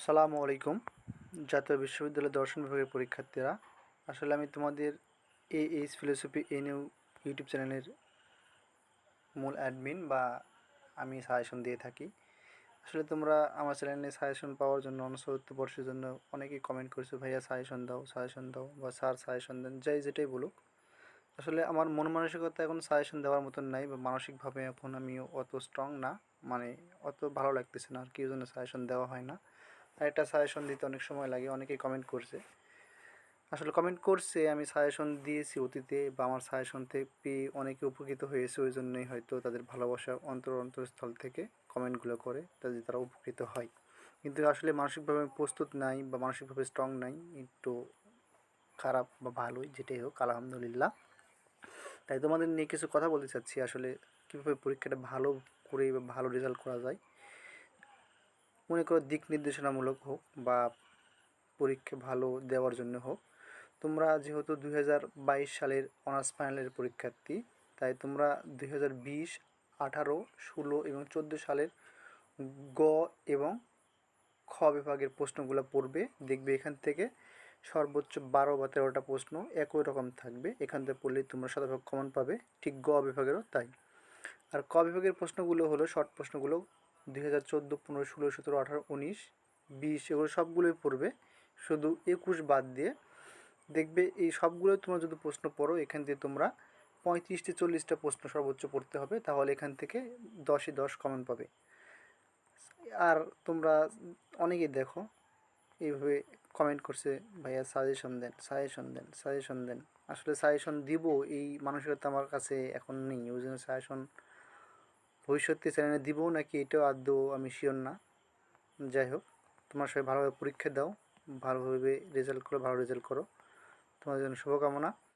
আসসালামু আলাইকুম, জাতীয় বিশ্ববিদ্যালয় দর্শন বিভাগের পরীক্ষার্থীরা। আসলে আমি তোমাদের A H philosophy N U YouTube চ্যানেলের মূল অ্যাডমিন বা আমি সাজেশন দিয়ে থাকি। আসলে তোমরা আমার চ্যানেলে সাজেশন পাওয়ার জন্য অনসত্য বর্ষের জন্য অনেকেই কমেন্ট করছ, ভাইয়া সাজেশন দাও সাজেশন দাও বা স্যার সাজেশন দেন, যাই যেটাই বলুক। আসলে আমার মন মানসিকতা এখন সাজেশন দেওয়ার মতন নাই বা মানসিকভাবে এখন আমি অত স্ট্রং না মানে অত ভালো লাগতেছে না আর কি জন্য সাজেশন দেওয়া হয় না। একটা সাজেশন দিতে অনেক সময় লাগে, অনেকেই কমেন্ট করছে। আসলে কমেন্ট করছে, আমি সাজেশন দিয়েছি অতীতে বা আমার সাজেশন থেকে পেয়ে অনেকে উপকৃত হয়েছে, ওই জন্যই হয়তো তাদের ভালোবাসা অন্তর অন্তরস্থল থেকে কমেন্টগুলো করে তাদের তারা উপকৃত হয়। কিন্তু আসলে মানসিকভাবে প্রস্তুত নাই বা মানসিকভাবে স্ট্রং নাই, একটু খারাপ বা ভালোই, যেটাই হোক, আলহামদুলিল্লাহ। তাই তোমাদের নিয়ে কিছু কথা বলতে চাচ্ছি, আসলে কীভাবে পরীক্ষাটা ভালো করে বা ভালো রেজাল্ট করা যায় মনে করো দিক নির্দেশনামূলক হোক বা পরীক্ষা ভালো দেওয়ার জন্য হোক, তোমরা যেহেতু দুই হাজার বাইশ সালের অনার্স ফাইনালের পরীক্ষার্থী, তাই তোমরা দুই হাজার বিশ, আঠারো, ষোলো এবং চোদ্দ সালের গ এবং খ বিভাগের প্রশ্নগুলো পড়বে। দেখবে এখান থেকে সর্বোচ্চ বারো বা তেরোটা প্রশ্ন একই রকম থাকবে। এখান থেকে পড়লেই তোমরা শতভাগ কমন পাবে। ঠিক গ বিভাগেরও তাই। আর ক বিভাগের প্রশ্নগুলো হলো শর্ট প্রশ্নগুলো দুই হাজার চোদ্দ, পনেরো, ষোলো, সতেরো, আঠারো, উনিশ, বিশ, এগুলো সবগুলোই পড়বে। শুধু একুশ বাদ দিয়ে দেখবে এই সবগুলো তোমরা যদি প্রশ্ন পড়ো, এখান দিয়ে তোমরা পঁয়ত্রিশটি, চল্লিশটা প্রশ্ন সর্বোচ্চ পড়তে হবে, তাহলে এখান থেকে দশই দশ কমন পাবে। আর তোমরা অনেকেই দেখো, এইভাবে কমেন্ট করছে, ভাইয়া সাজেশন দেন সাজেশন দেন সাজেশন দেন। আসলে সাজেশন দিব, এই মানসিকতা আমার কাছে এখন নেই, ওই জন্য সাজেশন ভবিষ্যতে চ্যানেলে দিব নাকি এটাও আদৌ আমি শিওর না। যাই হোক তোমার সবাই ভালোভাবে পরীক্ষা দাও, ভালোভাবে রেজাল্ট করো, ভালো রেজাল্ট করো। তোমার জন্য শুভকামনা।